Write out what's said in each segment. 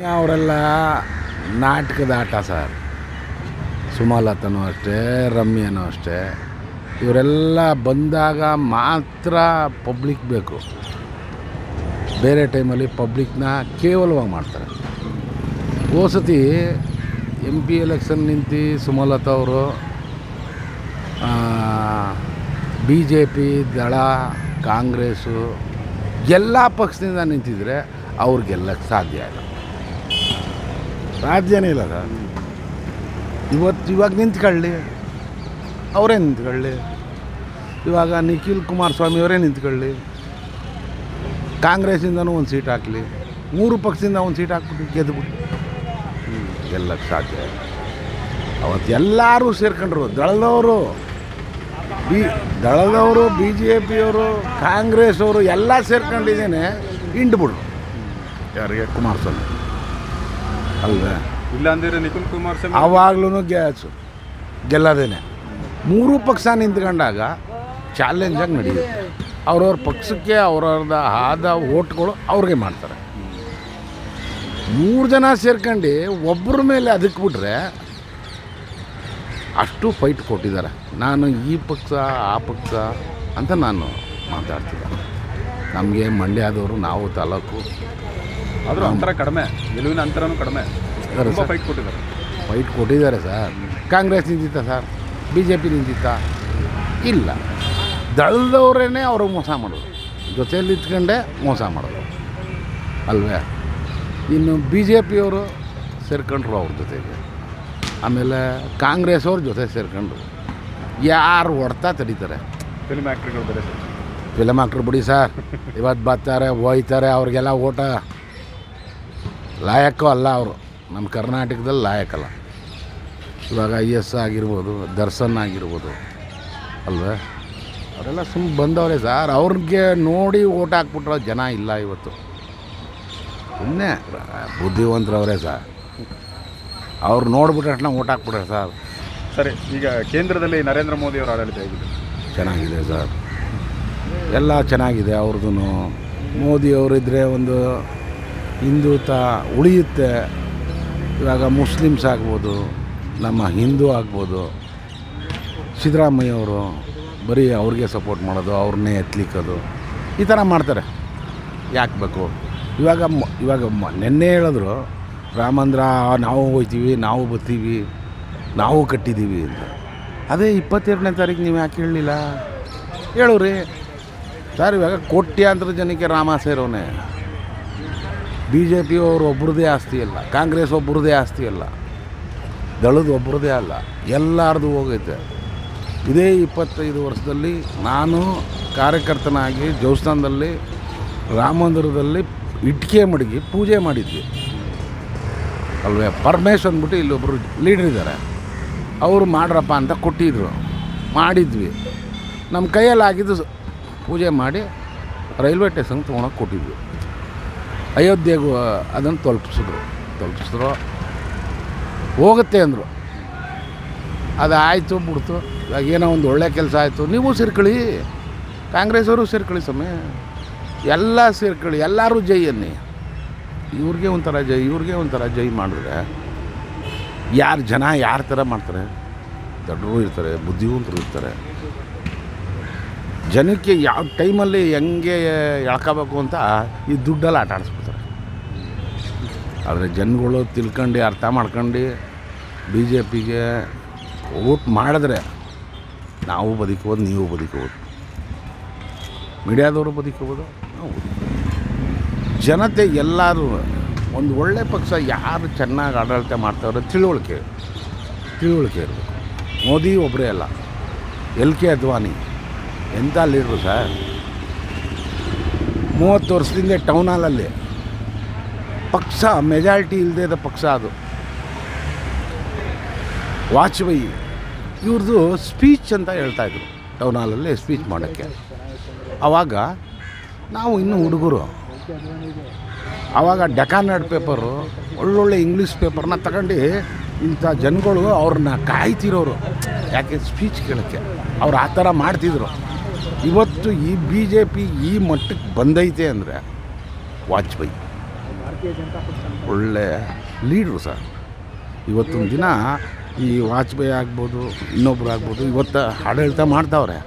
ಅವರೆಲ್ಲ ನಾಟಕದ ಆಟ ಸರ್. ಸುಮಲತನೂ ಅಷ್ಟೇ, ರಮ್ಯನೂ ಅಷ್ಟೇ. ಇವರೆಲ್ಲ ಬಂದಾಗ ಮಾತ್ರ ಪಬ್ಲಿಕ್ ಬೇಕು. ಬೇರೆ ಟೈಮಲ್ಲಿ ಪಬ್ಲಿಕ್ನ ಕೇವಲವಾಗಿ ಮಾಡ್ತಾರೆ. ಹೋಸತಿ ಎಂ ಪಿ ಎಲೆಕ್ಷನ್ ನಿಂತು ಸುಮಲತಾ ಅವರು ಬಿ ಜೆ ಪಿ ದಳ, ಕಾಂಗ್ರೆಸ್ಸು, ಎಲ್ಲ ಪಕ್ಷದಿಂದ ನಿಂತಿದ್ರೆ ಅವ್ರು ಗೆಲ್ಲಕ್ಕೆ ಸಾಧ್ಯ ಇಲ್ಲ. ಸಾಧ್ಯನೇ ಇಲ್ಲ ಸರ್ ಇವತ್ತು ಇವಾಗ ನಿಂತ್ಕೊಳ್ಳಿ. ಅವರೇ ನಿಂತ್ಕೊಳ್ಳಿ. ಇವಾಗ ನಿಖಿಲ್ ಕುಮಾರಸ್ವಾಮಿ ಅವರೇ ನಿಂತ್ಕೊಳ್ಳಿ. ಕಾಂಗ್ರೆಸ್ಸಿಂದನೂ ಒಂದು ಸೀಟ್ ಹಾಕಲಿ. ಮೂರು ಪಕ್ಷದಿಂದ ಒಂದು ಸೀಟ್ ಹಾಕ್ಬಿಟ್ಟು ಗೆದ್ದುಬಿಟ್ಟು ಎಲ್ಲ ಸಾಧ್ಯ ಅವತ್ತು ಎಲ್ಲರೂ ಸೇರ್ಕೊಂಡ್ರು. ದಳದವರು ಬಿ ದಳದವರು ಬಿ ಜೆ ಪಿಯವರು ಕಾಂಗ್ರೆಸ್ ಅವರು ಎಲ್ಲ ಸೇರ್ಕೊಂಡಿದ್ದೇನೆ. ಇಂಡ್ಬಿಡ್ರು ಯಾರಿಗೆ? ಕುಮಾರಸ್ವಾಮಿ. ಅಲ್ವೇ? ಇಲ್ಲ ಅಂದಿದ್ರೆ ನಿಖಿಲ್ ಕುಮಾರ್ ಆವಾಗ್ಲೂ ಗ್ಯಾಸು ಗೆಲ್ಲದೇನೆ. ಮೂರು ಪಕ್ಷ ನಿಂತ್ಕೊಂಡಾಗ ಚಾಲೆಂಜಾಗಿ ನಡೆಯುತ್ತೆ ಅವ್ರವ್ರ ಪಕ್ಷಕ್ಕೆ ಅವ್ರವ್ರದ ಆದ ಓಟ್ಗಳು ಅವ್ರಿಗೆ ಮಾಡ್ತಾರೆ. ಮೂರು ಜನ ಸೇರ್ಕೊಂಡು ಒಬ್ಬರ ಮೇಲೆ ಅದಕ್ಕೆ ಬಿಟ್ರೆ ಅಷ್ಟು ಫೈಟ್ ಕೊಟ್ಟಿದ್ದಾರೆ. ನಾನು ಈ ಪಕ್ಷ ಆ ಪಕ್ಷ ಅಂತ ನಾನು ಮಾತಾಡ್ತಿದ್ದೆ. ನಮಗೆ ಮಂಡ್ಯದವರು ನಾವು ತಾಲೂಕು ಆದ್ರೂ ಅಂತರ ಕಡಿಮೆ ಗೆಲುವಿನ ಅಂತರನೂ ಕಡಿಮೆ. ಸರ್, ತುಂಬಾ ಸರ್. ಫೈಟ್ ಕೊಟ್ಟಿದ್ದಾರೆ. ಫೈಟ್ ಕೊಟ್ಟಿದ್ದಾರೆ ಸರ್. ಕಾಂಗ್ರೆಸ್ ನಿಂತಿತ್ತ ಸರ್? ಬಿ ಜೆ ಪಿ ನಿಂತಿತ್ತ? ಇಲ್ಲ. ದಳದವರೇ ಅವರು ಮೋಸ ಮಾಡೋದು. ಜೊತೆಯಲ್ಲಿ ಇತ್ಕೊಂಡೆ ಮೋಸ ಮಾಡೋದು. ಅಲ್ವೇ? ಇನ್ನು ಬಿ ಜೆ ಪಿಯವರು ಸೇರ್ಕೊಂಡ್ರು ಅವ್ರ ಜೊತೆಗೆ. ಆಮೇಲೆ ಕಾಂಗ್ರೆಸ್ ಅವ್ರ ಜೊತೆ ಸೇರ್ಕೊಂಡ್ರು. ಯಾರು ಹೊಡ್ತಾ ತಡೀತಾರೆ? ಫಿಲ್ಮ್ ಆ್ಯಕ್ಟ್ರಿಗಳು ಬೇರೆ ಸರ್. ಫಿಲಮ್ ಆಕ್ಟ್ರು ಬಿಡಿ ಸರ್. ಇವತ್ತು ಬರ್ತಾರೆ ಹೋಯ್ತಾರೆ ಅವ್ರಿಗೆಲ್ಲ ಓಟ. ಲಾಯಕ್ಕೂ ಅಲ್ಲ ಅವರು. ನಮ್ಮ ಕರ್ನಾಟಕದಲ್ಲಿ ಲಾಯಕ್ಕಲ್ಲ ಇವಾಗ ಐ ಎಸ್ ಆಗಿರ್ಬೋದು ದರ್ಶನ್ ಆಗಿರ್ಬೋದು ಅಲ್ವೇ? ಅವರೆಲ್ಲ ಸುಮ್ಮ ಬಂದವರೇ ಸರ್. ಅವ್ರಿಗೆ ನೋಡಿ ಓಟ್ ಹಾಕ್ಬಿಟ್ರೆ ಜನ ಇಲ್ಲ ಇವತ್ತು. ಸುಮ್ಮನೆ ಬುದ್ಧಿವಂತರವರೇ ಸರ್. ಅವ್ರು ನೋಡ್ಬಿಟ್ರೆ ಓಟ್ ಹಾಕ್ಬಿಟ್ರೆ ಸರ್. ಸರಿ ಈಗ ಕೇಂದ್ರದಲ್ಲಿ ನರೇಂದ್ರ ಮೋದಿ ಅವರ ಆಡಳಿತ ಆಗಿದೆ ಚೆನ್ನಾಗಿದೆ ಸರ್. ಎಲ್ಲ ಚೆನ್ನಾಗಿದೆ ಅವ್ರದ್ದು ಮೋದಿ ಅವರಿದ್ದರೆ ಒಂದು ಹಿಂದುತ್ವ ಉಳಿಯುತ್ತೆ. ಇವಾಗ ಮುಸ್ಲಿಮ್ಸ್ ಆಗ್ಬೋದು, ನಮ್ಮ ಹಿಂದೂ ಆಗ್ಬೋದು. ಸಿದ್ದರಾಮಯ್ಯವರು ಬರೀ ಅವ್ರಿಗೆ ಸಪೋರ್ಟ್ ಮಾಡೋದು, ಅವ್ರನ್ನೇ ಎತ್ತಲಿಕ್ಕೋದು ಈ ಥರ ಮಾಡ್ತಾರೆ. ಯಾಕೆ ಬೇಕು? ಇವಾಗ ಮ- ಇವಾಗ ಮ- ನೆನ್ನೆ ಹೇಳಿದ್ರು, ರಾಮಂದ್ರ, ನಾವು ಹೋಗ್ತೀವಿ, ನಾವು ಬರ್ತೀವಿ, ನಾವು ಕಟ್ಟಿದ್ದೀವಿ ಅಂತ. ಅದೇ ಇಪ್ಪತ್ತೆರಡನೇ ತಾರೀಕು ನೀವು ಯಾಕೆ ಹೇಳಲಿಲ್ಲ? ಹೇಳುವ್ರಿ ಸರ್, ಇವಾಗ ಕೋಟ್ಯಾಂತರ ಜನಕ್ಕೆ ರಾಮ ಸೇರೋನೆ. ಬಿ ಜೆ ಪಿಯವರು ಒಬ್ಬರದೇ ಆಸ್ತಿ ಇಲ್ಲ ಕಾಂಗ್ರೆಸ್ ಒಬ್ಬರದೇ ಆಸ್ತಿ ಇಲ್ಲ ದಳದ ಒಬ್ಬರದೇ ಅಲ್ಲ, ಎಲ್ಲರದು ಹೋಗೈತೆ. ಇದೇ ಇಪ್ಪತ್ತೈದು ವರ್ಷದಲ್ಲಿ ನಾನು ಕಾರ್ಯಕರ್ತನಾಗಿ ದೇವಸ್ಥಾನದಲ್ಲಿ ರಾಮ ಮಂದಿರದಲ್ಲಿ ಇಟ್ಕೆ ಮಡಗಿ ಪೂಜೆ ಮಾಡಿದ್ವಿ. ಅಲ್ವೇ ಪರಮೇಶ್ ಅಂದ್ಬಿಟ್ಟು ಇಲ್ಲೊಬ್ಬರು ಲೀಡರ್ ಇದ್ದಾರೆ ಅವರು ಮಾಡ್ರಪ್ಪ ಅಂತ ಕೊಟ್ಟಿದ್ರು. ಮಾಡಿದ್ವಿ. ನಮ್ಮ ಕೈಯಲ್ಲಿ ಆಗಿದ್ದು ಪೂಜೆ ಮಾಡಿ ರೈಲ್ವೆ ಸ್ಟೇಷನ್ಗೆ ತೊಗೊಳಕ್ಕೆ ಕೊಟ್ಟಿದ್ವಿ. ಅಯೋಧ್ಯೆಗೂ ಅದನ್ನು ತಲುಪಿಸಿದ್ರು. ತಲುಪಿಸಿದ್ರು. ಹೋಗುತ್ತೆ ಅಂದರು. ಅದು ಆಯಿತು ಬಿಡ್ತು ಇವಾಗ ಏನೋ ಒಂದು ಒಳ್ಳೆ ಕೆಲಸ ಆಯಿತು. ನೀವು ಸೇರ್ಕೊಳ್ಳಿ. ಕಾಂಗ್ರೆಸ್ ಅವರು ಸೇರ್ಕೊಳ್ಳಿ ಸಮಯ ಎಲ್ಲ ಸೇರ್ಕೊಳ್ಳಿ. ಎಲ್ಲರೂ ಜೈ ಅನ್ನಿ. ಇವ್ರಿಗೆ ಒಂಥರ ಜೈ, ಇವ್ರಿಗೆ ಒಂಥರ ಜೈ ಮಾಡಿದ್ರೆ ಯಾರು ಜನ ಯಾರ ಥರ ಮಾಡ್ತಾರೆ? ದೊಡ್ಡರು ಇರ್ತಾರೆ, ಬುದ್ಧಿವಂತರು ಇರ್ತಾರೆ. ಜನಕ್ಕೆ ಯಾವ ಟೈಮಲ್ಲಿ ಹೆಂಗೆ ಎಳ್ಕೋಬೇಕು ಅಂತ ಈ ದುಡ್ಡಲ್ಲಿ ಆಟ ಆಡಿಸ್ಬಿಡ್ತಾರೆ ಆದರೆ ಜನಗಳು ತಿಳ್ಕೊಂಡು ಅರ್ಥ ಮಾಡ್ಕೊಂಡು ಬಿ ಜೆ ಪಿಗೆ ವೋಟ್ ಮಾಡಿದ್ರೆ ನಾವು ಬದುಕೋದು ನೀವು ಬದುಕೋದು ಮೀಡಿಯಾದವರು ಬದುಕೋಬೋದು, ನಾವು ಜನತೆ ಎಲ್ಲರೂ ಒಂದು ಒಳ್ಳೆ ಪಕ್ಷ ಯಾರು ಚೆನ್ನಾಗಿ ಆಡಳಿತ ಮಾಡ್ತಾವ್ರೆ ತಿಳುವಳಿಕೆ ತಿಳುವಳಿಕೆ ಇರಬೇಕು. ಮೋದಿ ಒಬ್ಬರೇ ಅಲ್ಲ, ಎಲ್ ಕೆ ಅದ್ವಾನಿ. ಎಂಥ ಲೀಡ್ರು ಸರ್? ಮೂವತ್ತು ವರ್ಷದಿಂದ ಟೌನ್ ಹಾಲಲ್ಲಿ. ಪಕ್ಷ ಮೆಜಾರಿಟಿ ಇಲ್ಲದೇ ಇದ್ದ ಪಕ್ಷ ಅದು. ವಾಜಪೇಯಿ ಇವ್ರದ್ದು ಸ್ಪೀಚ್ ಅಂತ ಹೇಳ್ತಾಯಿದ್ರು ಟೌನ್ ಹಾಲಲ್ಲಿ ಸ್ಪೀಚ್ ಮಾಡೋಕ್ಕೆ. ಆವಾಗ ನಾವು ಇನ್ನೂ ಹುಡುಗರು. ಆವಾಗ ಡೆಕಾನಡ್ ಪೇಪರು, ಒಳ್ಳೊಳ್ಳೆ ಇಂಗ್ಲೀಷ್ ಪೇಪರ್ನ ತಗೊಂಡು ಇಂಥ ಜನಗಳು ಅವ್ರನ್ನ ಕಾಯ್ತಿರೋರು. ಯಾಕೆ ಸ್ಪೀಚ್ ಕೇಳೋಕ್ಕೆ? ಅವ್ರು ಆ ಥರ ಮಾಡ್ತಿದ್ರು. ಇವತ್ತು ಈ ಬಿ ಜೆ ಪಿ ಈ ಮಟ್ಟಕ್ಕೆ ಬಂದೈತೆ ಅಂದರೆ ವಾಜಪೇಯಿ. ಪಕ್ಷ ಒಳ್ಳೆ ಲೀಡ್ರು ಸರ್. ಇವತ್ತೊಂದು ದಿನ ಈ ವಾಜಪೇಯಿ ಆಗ್ಬೋದು, ಇನ್ನೊಬ್ರು ಆಗ್ಬೋದು, ಇವತ್ತು ಆಡಳಿತ ಮಾಡ್ತಾವ್ರೆ.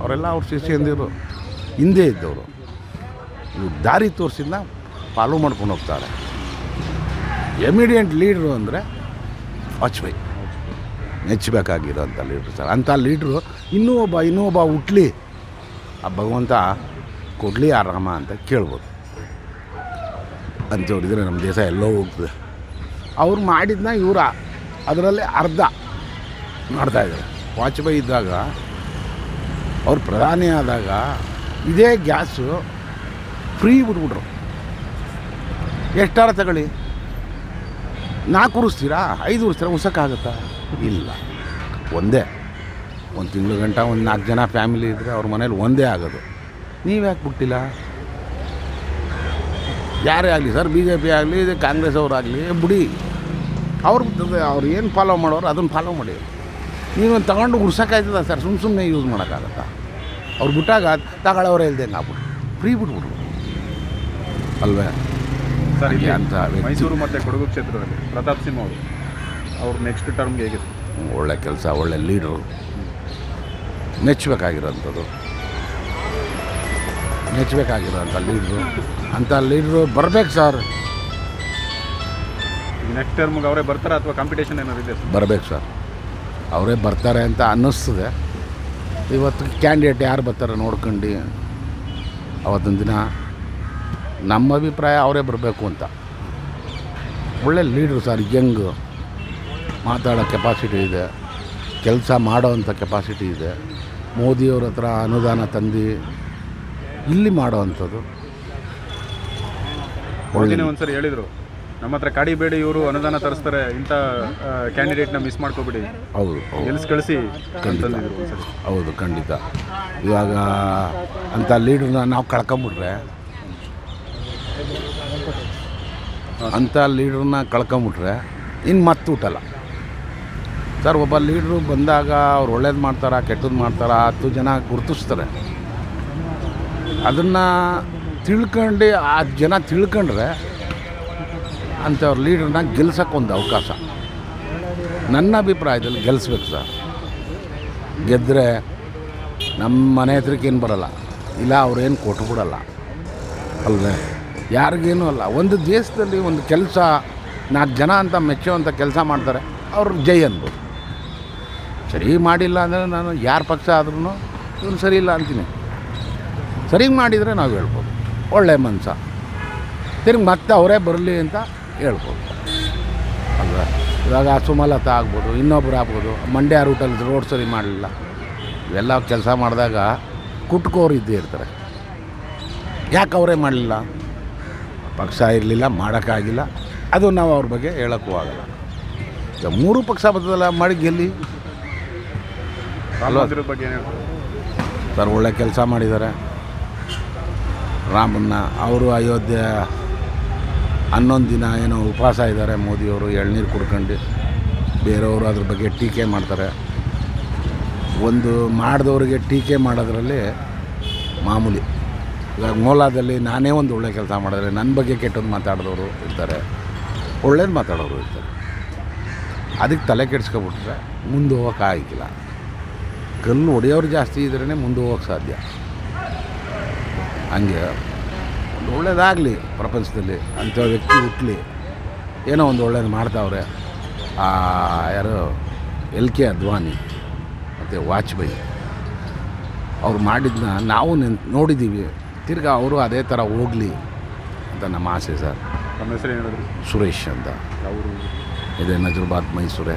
ಅವರೆಲ್ಲ ಅವ್ರ ಶಿಷ್ಯಂದಿರು, ಹಿಂದೆ ಇದ್ದವರು. ದಾರಿ ತೋರಿಸಿದ್ನ ಫಾಲೋ ಮಾಡ್ಕೊಂಡು ಹೋಗ್ತಾರೆ. ಎಮಿಡಿಯೆಂಟ್ ಲೀಡ್ರು ಅಂದರೆ ವಾಜಪೇಯಿ. ಮೆಚ್ಚಬೇಕಾಗಿರೋಂಥ ಲೀಡ್ರು ಸರ್. ಅಂಥ ಲೀಡ್ರು ಇನ್ನೂ ಒಬ್ಬ ಇನ್ನೂ ಒಬ್ಬ ಹುಟ್ಲಿ. ಆ ಭಗವಂತ ಕೊಡಲಿ ಆರಾಮ ಅಂತ ಕೇಳ್ಬೋದು. ಅಂಥವ್ರಿದ್ರೆ ನಮ್ಮ ದೇಶ ಎಲ್ಲೋ ಹೋಗ್ತದೆ. ಅವ್ರು ಮಾಡಿದ್ನ ಇವರ. ಅದರಲ್ಲಿ ಅರ್ಧ ಮಾಡ್ತಾಯಿದ್ದಾರೆ ವಾಜಪೇಯಿ ಇದ್ದಾಗ, ಅವ್ರು ಪ್ರಧಾನಿ ಆದಾಗ ಇದೇ ಗ್ಯಾಸು ಫ್ರೀ ಬಿಟ್ಬಿಟ್ರು. ಎಷ್ಟಾರ ತಗೊಳ್ಳಿ. ನಾಲ್ಕು ಉರಿಸ್ತೀರಾ? ಐದು ಉರಿಸ್ತೀರಾ? ಉಸಕ್ಕಾಗತ್ತಾ? ಇಲ್ಲ. ಒಂದೇ. ಒಂದು ತಿಂಗಳು ಗಂಟ ಒಂದು ನಾಲ್ಕು ಜನ ಫ್ಯಾಮಿಲಿ ಇದ್ದರೆ ಅವ್ರ ಮನೇಲಿ ಒಂದೇ ಆಗೋದು. ನೀವು ಯಾಕೆ ಬಿಟ್ಟಿಲ್ಲ? ಯಾರೇ ಆಗಲಿ ಸರ್ ಬಿ ಜೆ ಪಿ ಆಗಲಿ ಇದು ಕಾಂಗ್ರೆಸ್ ಅವರಾಗಲಿ ಬಿಡಿ. ಅವ್ರು ಅವ್ರು ಏನು ಫಾಲೋ ಮಾಡೋರು ಅದನ್ನು ಫಾಲೋ ಮಾಡಿ. ನೀವು ತಗೊಂಡು ಗುಡ್ಸೋಕ್ಕಾಯ್ತದ ಸರ್ ಸುಮ್ಮ ಸುಮ್ಮನೆ ಯೂಸ್ ಮಾಡೋಕ್ಕಾಗತ್ತಾ? ಅವ್ರು ಬಿಟ್ಟಾಗ ತಗೊಳ್ಳೋರು ಇಲ್ದಂಗೆ ಆಗ್ಬಿಟ್ಟು ಫ್ರೀ ಬಿಟ್ಬಿಟ್ರು ಅಲ್ವೇ? ಸರ್ ಇಲ್ಲಿ ಅಂತ ಮೈಸೂರು ಮತ್ತು ಕೊಡಗು ಕ್ಷೇತ್ರದಲ್ಲಿ ಪ್ರತಾಪ್ ಸಿಂಹ ಅವರು. ಅವ್ರು ನೆಕ್ಸ್ಟ್ ಟರ್ಮ್ಗೆ ಹೇಗೆ? ಒಳ್ಳೆ ಕೆಲಸ ಒಳ್ಳೆ ಲೀಡ್ರು ಮೆಚ್ಚಬೇಕಾಗಿರೋಂಥದ್ದು ಮೆಚ್ಚಬೇಕಾಗಿರೋಂಥ ಲೀಡ್ರು ಅಂಥ ಲೀಡ್ರು ಬರ್ಬೇಕು ಸರ್ ನೆಕ್ಸ್ಟ್ ಟರ್ಮ್ಗೆ ಅವರೇ ಬರ್ತಾರೆ ಅಥವಾ ಕಾಂಪಿಟೇಷನ್ ಏನಾದ್ರು ಇದೆ ಸರ್ ಬರಬೇಕು ಸರ್ ಅವರೇ ಬರ್ತಾರೆ ಅಂತ ಅನ್ನಿಸ್ತದೆ. ಇವತ್ತು ಕ್ಯಾಂಡಿಡೇಟ್ ಯಾರು ಬರ್ತಾರೆ ನೋಡ್ಕೊಂಡು ಅವತ್ತಿನ ದಿನ ನಮ್ಮ ಅಭಿಪ್ರಾಯ ಅವರೇ ಬರಬೇಕು ಅಂತ. ಒಳ್ಳೆ ಲೀಡ್ರು ಸರ್ ಯಂಗ್ ಮಾತಾಡೋ ಕೆಪಾಸಿಟಿ ಇದೆ. ಕೆಲಸ ಮಾಡೋವಂಥ ಕೆಪಾಸಿಟಿ ಇದೆ. ಮೋದಿಯವ್ರ ಹತ್ರ ಅನುದಾನ ತಂದು ಇಲ್ಲಿ ಮಾಡೋವಂಥದ್ದು ಮೋದಿನೇ ಒಂದ್ಸರಿ ಹೇಳಿದರು. ನಮ್ಮ ಹತ್ರ ಕಾಡಿಬೇಡಿ ಇವರು ಅನುದಾನ ತರಿಸ್ತಾರೆ ಇಂಥ ಕ್ಯಾಂಡಿಡೇಟ್ನ ಮಿಸ್ ಮಾಡ್ಕೋಬೇಡಿ. ಹೌದು ಗೆಲ್ಸ್ ಕಳಿಸಿ. ಅಂತಂದಿದ್ರು ಒಂದ್ಸರಿ. ಹೌದು ಖಂಡಿತ. ಇವಾಗ ಅಂಥ ಲೀಡ್ರನ್ನ ನಾವು ಕಳ್ಕೊಂಬಿಟ್ರೆ ಅಂಥ ಲೀಡ್ರನ್ನ ಕಳ್ಕೊಂಬಿಟ್ರೆ ಇನ್ನು ಮತ್ತೆ ಊಟಲ್ಲ ಸರ್ ಒಬ್ಬ ಲೀಡ್ರು ಬಂದಾಗ ಅವ್ರು ಒಳ್ಳೇದು ಮಾಡ್ತಾರಾ ಕೆಟ್ಟದ್ದು ಮಾಡ್ತಾರಾ ಹತ್ತು ಜನ ಗುರುತಿಸ್ತಾರೆ. ಅದನ್ನು ತಿಳ್ಕೊಂಡು, ಆ ಜನ ತಿಳ್ಕೊಂಡ್ರೆ ಅಂಥವ್ರ ಲೀಡ್ರನ್ನ ಗೆಲ್ಸೋಕ್ಕೊಂದು ಅವಕಾಶ. ನನ್ನ ಅಭಿಪ್ರಾಯದಲ್ಲಿ ಗೆಲ್ಲಿಸ್ಬೇಕು ಸರ್. ಗೆದ್ದರೆ ನಮ್ಮ ಮನೆ ಹತ್ರಕ್ಕೇನು ಬರೋಲ್ಲ. ಇಲ್ಲ ಅವ್ರೇನು ಕೊಟ್ಬಿಡಲ್ಲ ಅಲ್ಲದೆ ಯಾರಿಗೇನು ಅಲ್ಲ. ಒಂದು ದೇಶದಲ್ಲಿ ಒಂದು ಕೆಲಸ, ನಾಲ್ಕು ಜನ ಅಂತ ಮೆಚ್ಚುವಂಥ ಕೆಲಸ ಮಾಡ್ತಾರೆ, ಅವ್ರು ಜೈ ಅನ್ಬೋದು. ಸರಿ ಮಾಡಿಲ್ಲ ಅಂದರೆ ನಾನು ಯಾರ ಪಕ್ಷ ಆದ್ರೂ ಇವನು ಸರಿ ಇಲ್ಲ ಅಂತೀನಿ. ಸರಿ ಮಾಡಿದರೆ ನಾವು ಹೇಳ್ಬೋದು. ಒಳ್ಳೆ ಮನಸ. ತಿರ್ಗಿ ಮತ್ತೆ ಅವರೇ ಬರಲಿ ಅಂತ ಹೇಳ್ಬೋದು. ಅಲ್ವಾ? ಇವಾಗ ಸುಮಲತಾ ಆಗ್ಬೋದು ಇನ್ನೊಬ್ರು ಆಗ್ಬೋದು. ಮಂಡ್ಯ ರೂಟಲ್ಲಿ ರೋಡ್ ಸರಿ ಮಾಡಲಿಲ್ಲ. ಇವೆಲ್ಲ ಕೆಲಸ ಮಾಡಿದಾಗ ಕುಟ್ಕೋರು ಇದ್ದೇ ಇರ್ತಾರೆ. ಯಾಕೆ ಅವರೇ ಮಾಡಲಿಲ್ಲ? ಪಕ್ಷ ಇರಲಿಲ್ಲ ಮಾಡೋಕ್ಕಾಗಿಲ್ಲ ಅದು ನಾವು ಅವ್ರ ಬಗ್ಗೆ ಹೇಳೋಕ್ಕೂ ಆಗಲ್ಲ. ಈಗ ಮೂರು ಪಕ್ಷ ಬರ್ತದಲ್ಲ ಮಾಡಿ ಗೆಲ್ಲಿ ಸರ್ ಒಳ್ಳೆ ಕೆಲಸ ಮಾಡಿದ್ದಾರೆ ರಾಮನ್ನ ಅವರು ಅಯೋಧ್ಯೆ ಹನ್ನೊಂದು ದಿನ ಏನೋ ಉಪವಾಸ ಇದ್ದಾರೆ, ಮೋದಿಯವರು ಎಳ್ನೀರು ಕುಡ್ಕೊಂಡು. ಬೇರೆಯವರು ಅದ್ರ ಬಗ್ಗೆ ಟೀಕೆ ಮಾಡ್ತಾರೆ. ಒಂದು ಮಾಡಿದವ್ರಿಗೆ ಟೀಕೆ ಮಾಡೋದ್ರಲ್ಲಿ ಮಾಮೂಲಿ. ಇವಾಗ ಮೋಲಾದಲ್ಲಿ ನಾನೇ ಒಂದು ಒಳ್ಳೆ ಕೆಲಸ ಮಾಡಿದ್ರೆ ನನ್ನ ಬಗ್ಗೆ ಕೆಟ್ಟದ್ದು ಮಾತಾಡಿದವರು ಇರ್ತಾರೆ. ಒಳ್ಳೇದು ಮಾತಾಡೋರು ಇರ್ತಾರೆ. ಅದಕ್ಕೆ ತಲೆ ಕೆಡ್ಸ್ಕೊಬಿಟ್ರೆ ಮುಂದೆ ಹೋಗೋಕ್ಕಾಗಿಲ್ಲ ಕಲ್ಲು ಹೊಡೆಯೋರು ಜಾಸ್ತಿ ಇದ್ರೇ ಮುಂದೆ ಹೋಗೋಕ್ಕೆ ಸಾಧ್ಯ. ಹಂಗೆ. ಒಂದು ಒಳ್ಳೇದಾಗಲಿ ಪ್ರಪಂಚದಲ್ಲಿ ಅಂಥ ವ್ಯಕ್ತಿ ಹುಟ್ಟಲಿ ಏನೋ ಒಂದು ಒಳ್ಳೇದು ಮಾಡ್ತಾವ್ರೆ. ಯಾರು ಎಲ್ ಕೆ ಅದ್ವಾನಿ ಮತ್ತು ವಾಜಪೇಯಿ. ಅವ್ರು ಮಾಡಿದ್ದನ್ನ ನಾವು ನೆನ್ ನೋಡಿದ್ದೀವಿ ತಿರ್ಗಾ ಅವರು ಅದೇ ಥರ ಹೋಗಲಿ ಅಂತ ನಮ್ಮ ಆಸೆ ಸರ್. ನಮ್ಮ ಹೆಸರು ಹೇಳಿದ್ರು? ಸುರೇಶ್ ಅಂತ. ಅವರು ಇದೆ ನಜರ್ಬಾದ್ ಮೈಸೂರೇ.